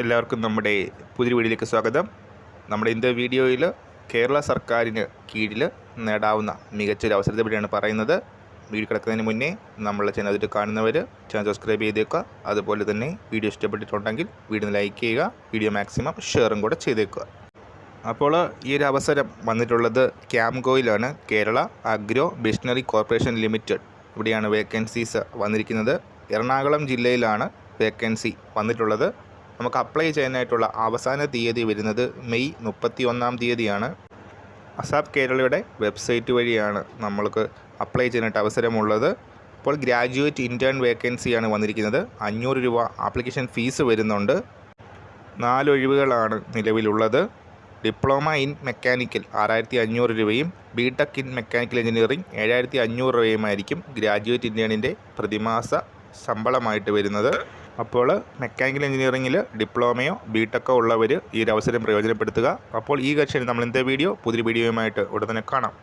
എല്ലാവർക്കും നമ്മുടെ പുതിയ വീഡിയോയിലേക്ക് സ്വാഗതം. നമ്മുടെ ഇന്നത്തെ വീഡിയോയിൽ കേരള സർക്കാരിന് കീഴിൽ നേടാവുന്ന മികച്ചൊരു അവസരത്തെ പറ്റിയാണ് പറയുന്നത്. വീഡിയോ കിടക്കുന്നതിന് മുന്നേ നമ്മളെ ചാനൽ അതിൽ കാണുന്നവർ ചാനൽ സബ്സ്ക്രൈബ് ചെയ്തേക്കുക. അതുപോലെ തന്നെ വീഡിയോ ഇഷ്ടപ്പെട്ടിട്ടുണ്ടെങ്കിൽ വീഡിയോ ലൈക്ക് ചെയ്യുക വീഡിയോ മാക്സിമം ഷെയറും കൂടെ ചെയ്തേക്കുക. അപ്പോൾ ഈ ഒരു അവസരം വന്നിട്ടുള്ളത് ക്യാംകോയിലാണ് Kerala agro machinery corporation limited ഇവിടെയാണ് വേക്കൻസീസ് വന്നിരിക്കുന്നത്. എറണാകുളം ജില്ലയിലാണ് വേക്കൻസി വന്നിട്ടുള്ളത്. നമുക്ക് അപ്ലൈ ചെയ്യാനായിട്ടുള്ള അവസാന തീയതി വരുന്നത് മെയ് മുപ്പത്തി ഒന്നാം തീയതിയാണ്. അസാബ് കേരളയുടെ വെബ്സൈറ്റ് വഴിയാണ് നമ്മൾക്ക് അപ്ലൈ ചെയ്യാനായിട്ട് അവസരമുള്ളത്. ഇപ്പോൾ ഗ്രാജുവേറ്റ് ഇന്റേൺ വേക്കൻസിയാണ് വന്നിരിക്കുന്നത്. അഞ്ഞൂറ് രൂപ ആപ്ലിക്കേഷൻ ഫീസ് വരുന്നുണ്ട്. നാലൊഴിവുകളാണ് നിലവിലുള്ളത്. ഡിപ്ലോമ ഇൻ മെക്കാനിക്കൽ ആറായിരത്തി അഞ്ഞൂറ് രൂപയും B Tech in mechanical engineering ഏഴായിരത്തി അഞ്ഞൂറ് രൂപയുമായിരിക്കും ഗ്രാജുവേറ്റ് ഇന്റേണിന്റെ പ്രതിമാസ ശമ്പളമായിട്ട് വരുന്നത്. അപ്പോൾ മെക്കാനിക്കൽ എഞ്ചിനീയറിംഗിൽ ഡിപ്ലോമയോ ബി ടെക്കോ ഉള്ളവർ ഈ ഒരു അവസരം പ്രയോജനപ്പെടുത്തുക. അപ്പോൾ ഈ കക്ഷിയിൽ നമ്മൾ ഇന്നത്തെ വീഡിയോ പുതിയ വീഡിയോയുമായിട്ട് ഉടനെ കാണാം.